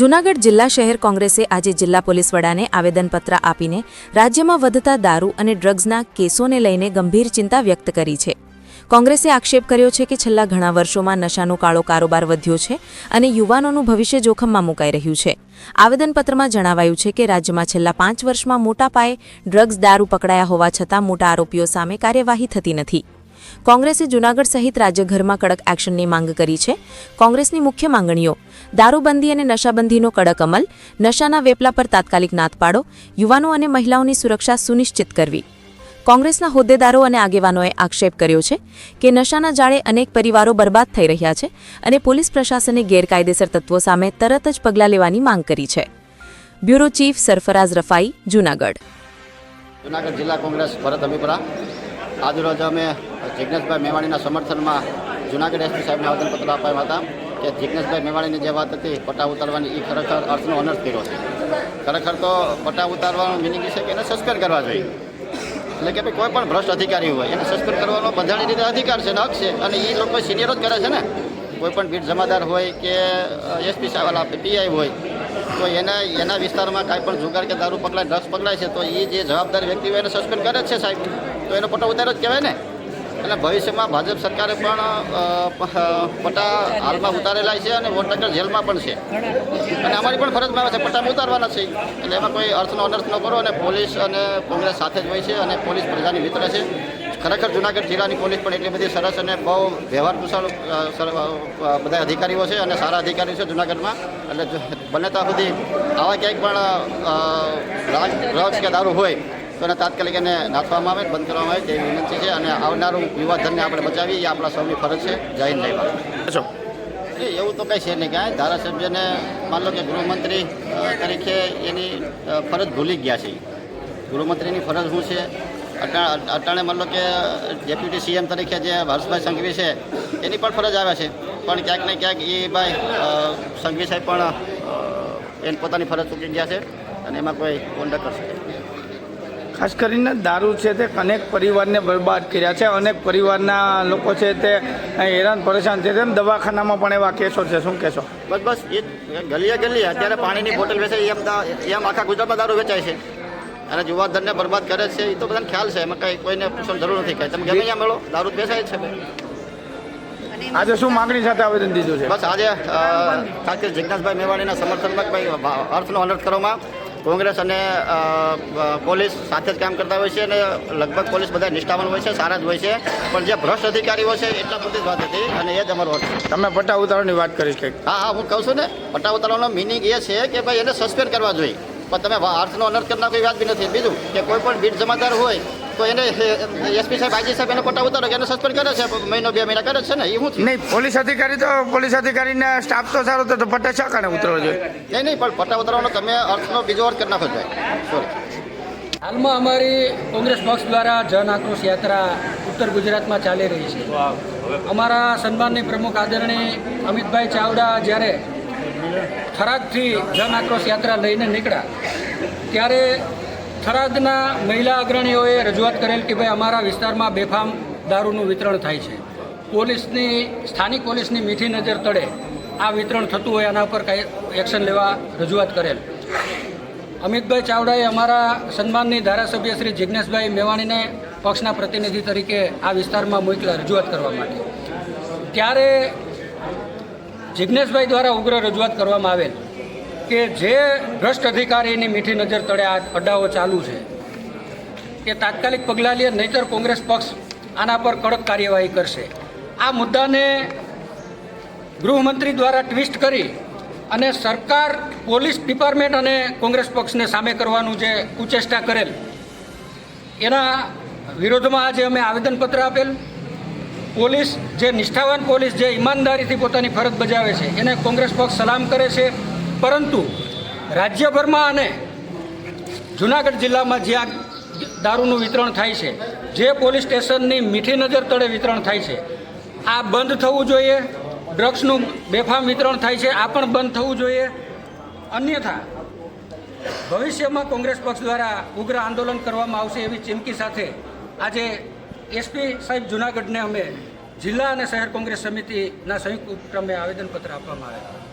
જૂનાગઢ જિલ્લા શહેર કોંગ્રેસે આજે જિલ્લા પોલીસ વડાને આવેદનપત્ર આપીને રાજ્યમાં વધતા દારૂ અને ડ્રગ્સના કેસોને લઈને ગંભીર ચિંતા વ્યક્ત કરી છે. કોંગ્રેસે આક્ષેપ કર્યો છે કે છેલ્લા ઘણા વર્ષોમાં નશાનો કાળો કારોબાર વધ્યો છે અને યુવાનોનું ભવિષ્ય જોખમમાં મુકાઈ રહ્યું છે. આવેદનપત્રમાં જણાવાયું છે કે રાજ્યમાં છેલ્લા પાંચ વર્ષમાં મોટા પાયે ડ્રગ્સ દારૂ પકડાયા હોવા છતાં મોટા આરોપીઓ સામે કાર્યવાહી થતી નથી. કોંગ્રેસે જૂનાગઢ સહિત રાજ્યભરમાં કડક એક્શનની માંગ કરી છે. કોંગ્રેસની મુખ્ય માંગણીઓ, દારૂબંધી અને નશાબંધીનો કડક અમલ, નશાના વેપલા પર તાત્કાલિક નાથ પાડો, યુવાનો અને મહિલાઓની સુરક્ષા સુનિશ્ચિત કરવી. કોંગ્રેસના હોદ્દેદારો અને આગેવાનોએ આક્ષેપ કર્યો છે કે નશાના જાળે અનેક પરિવારો બરબાદ થઈ રહ્યા છે અને પોલીસ પ્રશાસને ગેરકાયદેસર તત્વો સામે તરત જ પગલાં લેવાની માંગ કરી છે. Bureau chief Sarfaraz Rafai, Junagadh. Junagadh જિલ્લા કોંગ્રેસ, ભરત અમીપરા આજરોજ અમે જિજ્ઞેશભાઈ મેવાણીના સમર્થનમાં જુનાગઢ એસપી સાહેબને આવેદનપત્ર આપ્યા હતા કે જિજ્ઞેશભાઈ મેવાણીની જે વાત હતી, પટ્ટા ઉતારવાની એ ખરેખર અર્થનો અનર્થ કર્યો છે. ખરેખર તો પટ્ટા ઉતારવાનો મિનિંગ છે કે એને સસ્પેન્ડ કરવા જોઈએ. એટલે કે ભાઈ કોઈ પણ ભ્રષ્ટ અધિકારી હોય, એને સસ્પેન્ડ કરવાનો બંધારણની રીતે અધિકાર છે ને હક છે, અને એ લોકો સિનિયરો જ કરે છે ને. કોઈ પણ બીટ જમાદાર હોય કે એસપી સાહેબ પીઆઈ હોય, તો એના એના વિસ્તારમાં કાંઈ પણ જુગાર કે દારૂ પકડાય, ડ્રગ્સ પકડાય છે, તો એ જે જવાબદાર વ્યક્તિ હોય એને સસ્પેન્ડ કરે છે સાહેબ. તો એનો પટ્ટો ઉતારો જ કહેવાય ને. એટલે ભવિષ્યમાં ભાજપ સરકારે પણ પટ્ટા હાલમાં ઉતારેલા છે અને વોટનગર જેલમાં પણ છે. અને અમારી પણ ફરજમાં આવે છે પટ્ટા ઉતારવાના છે. એટલે એમાં કોઈ અર્થનો અનર્થ ન કરો અને પોલીસ અને કોંગ્રેસ સાથે જ હોય છે અને પોલીસ પ્રજાની મિત્ર છે. ખરેખર જુનાગઢ જિલ્લાની પોલીસ પણ એટલી બધી સરસ અને બહુ વ્યવહાર કુશળ બધા અધિકારીઓ છે અને સારા અધિકારીઓ છે જુનાગઢમાં. એટલે બને ત્યાં સુધી આવા ક્યાંય પણ ડ્રગ્સ કે દારૂ હોય તો એને તાત્કાલિક એને નાખવામાં આવે બંધ કરવામાં આવે તેવી વિનંતી છે અને આવનારું યુવાધનને આપણે બચાવીએ એ આપણા સૌની ફરજ છે. જય હિન્દ જય ભારત. એવું તો કંઈ છે નહીં કાંઈ ધારાસભ્યને માન લો કે ગૃહમંત્રી તરીકે એની ફરજ ભૂલી ગયા છે. ગૃહમંત્રીની ફરજ શું છે? અટા અટાણે માન લો કે ડેપ્યુટી સીએમ તરીકે જે હર્ષભાઈ સંઘવી છે એની પણ ફરજ આવે છે. પણ ક્યાંક ને ક્યાંક એ ભાઈ સંઘવી સાહેબ પણ એને પોતાની ફરજ ચૂકી ગયા છે અને એમાં કોઈ કોન્ડક્ટ કરશે ખાસ કરીને દારૂ છે તે અનેક પરિવારને બરબાદ કર્યા છે. અનેક પરિવારના લોકો છે તે હેરાન પરેશાન છે. તેમ દવાખાનામાં પણ એવા કેસો છે. શું કહેશો બસ બસ એ ગલીએ ગલીએ. અત્યારે પાણીની બોટલ વેચાય એમ એમ આખા ગુજરાતમાં દારૂ વેચાય છે. અને યુવાધનને બરબાદ કરે છે. એ તો બધાને ખ્યાલ છે. એમાં કંઈ કોઈને પૂછવાની જરૂર નથી. કાંઈ તમે ગમે ત્યાં મળો દારૂ વેચાય છે. આજે શું માગણી સાથે આવેદન દીધું છે? બસ આજે ખાસ જિજ્ઞાસભાઈ મેવાણીના સમર્થનમાં ભાઈ અર્થનો અનર્થ કરવામાં કોંગ્રેસ અને પોલીસ સાથે જ કામ કરતા હોય છે અને લગભગ પોલીસ બધા નિષ્ઠાવાન હોય છે સારા જ હોય છે. પણ જે ભ્રષ્ટ અધિકારીઓ છે એટલા બધી જ વાત હતી અને એ જ અમારો વાત તમે પટ્ટા ઉતારવાની વાત કરીશ કંઈક હા હા હું કહું છું ને પટ્ટા ઉતારવાનો મિનિંગ એ છે કે ભાઈ એને સસ્પેન્ડ કરવા જોઈએ. પણ તમે અર્થનો અનર્થ કરનાર કોઈ વાત બી નથી. બીજું કે કોઈ પણ બીટ જમાદાર હોય તો એને એસપી સાહેબ આઈજી સાહેબ એને પટ્ટા ઉતારો કે એને સસ્પેન્ડ કરે છે? મહિનો બે મહિના કરે છે ને? એ હું નહીં પોલીસ અધિકારી તો પોલીસ અધિકારીને સ્ટાફ તો સારો તો પટ્ટા શા કારણે ઉતરવો જોઈએ? નહીં નહીં પણ પટ્ટા ઉતારવાનો તમે અર્થનો બીજો અર્થ કરી નાખો સોરી હાલમાં અમારી કોંગ્રેસ પક્ષ દ્વારા જન આક્રોશ યાત્રા ઉત્તર ગુજરાતમાં ચાલી રહી છે. અમારા સન્માનની પ્રમુખ આદરણીય અમિતભાઈ ચાવડા જ્યારે થરાદથી જન આક્રોશ યાત્રા લઈને નીકળ્યા ત્યારે થરાદના મહિલા અગ્રણીઓએ રજૂઆત કરેલ કે ભાઈ અમારા વિસ્તારમાં બેફામ દારૂનું વિતરણ થાય છે. પોલીસની, સ્થાનિક પોલીસની મીઠી નજર તળે આ વિતરણ થતું હોય આના ઉપર કાંઈ એક્શન લેવા રજૂઆત કરેલ. અમિતભાઈ ચાવડાએ અમારા સન્માનની ધારાસભ્ય શ્રી જિજ્ઞેશભાઈ મેવાણીને પક્ષના પ્રતિનિધિ તરીકે આ વિસ્તારમાં મોકલા રજૂઆત કરવા માટે. ત્યારે જિજ્ઞેશભાઈ દ્વારા ઉગ્ર રજૂઆત કરવામાં આવેલ. કે જે ભ્રષ્ટ અધિકારીની મીઠી નજર તળે આ અડ્ડાઓ ચાલુ છે કે તાત્કાલિક પગલાં લે, નહીતર કોંગ્રેસ પક્ષ આના પર કડક કાર્યવાહી કરશે. આ મુદ્દાને ગૃહમંત્રી દ્વારા ટ્વિસ્ટ કરી અને સરકાર, પોલીસ ડિપાર્ટમેન્ટ અને કોંગ્રેસ પક્ષને સામે કરવાનું જે કુચેષ્ટા કરેલ, એના વિરોધમાં આજે અમે આવેદનપત્ર આપેલ. પોલીસ, જે નિષ્ઠાવાન પોલીસ, જે ઈમાનદારીથી પોતાની ફરજ બજાવે છે, એને કોંગ્રેસ પક્ષ સલામ કરે છે. પરંતુ રાજ્યભરમાં અને જુનાગઢ જિલ્લામાં જ્યાં દારૂનું વિતરણ થાય છે, જે પોલીસ સ્ટેશનની મીઠી નજર તળે વિતરણ થાય છે, આ બંધ થવું જોઈએ, ડ્રગ્સનું બેફામ વિતરણ થાય છે, આ પણ બંધ થવું જોઈએ. અન્યથા, ભવિષ્યમાં કોંગ્રેસ પક્ષ દ્વારા ઉગ્ર આંદોલન કરવામાં આવશે એવી ચીમકી સાથે આજે એસપી સાહેબ જુનાગઢને અમે જિલ્લા અને શહેર કોંગ્રેસ સમિતિના સંયુક્ત ઉપક્રમે આવેદનપત્ર આપવામાં આવ્યા.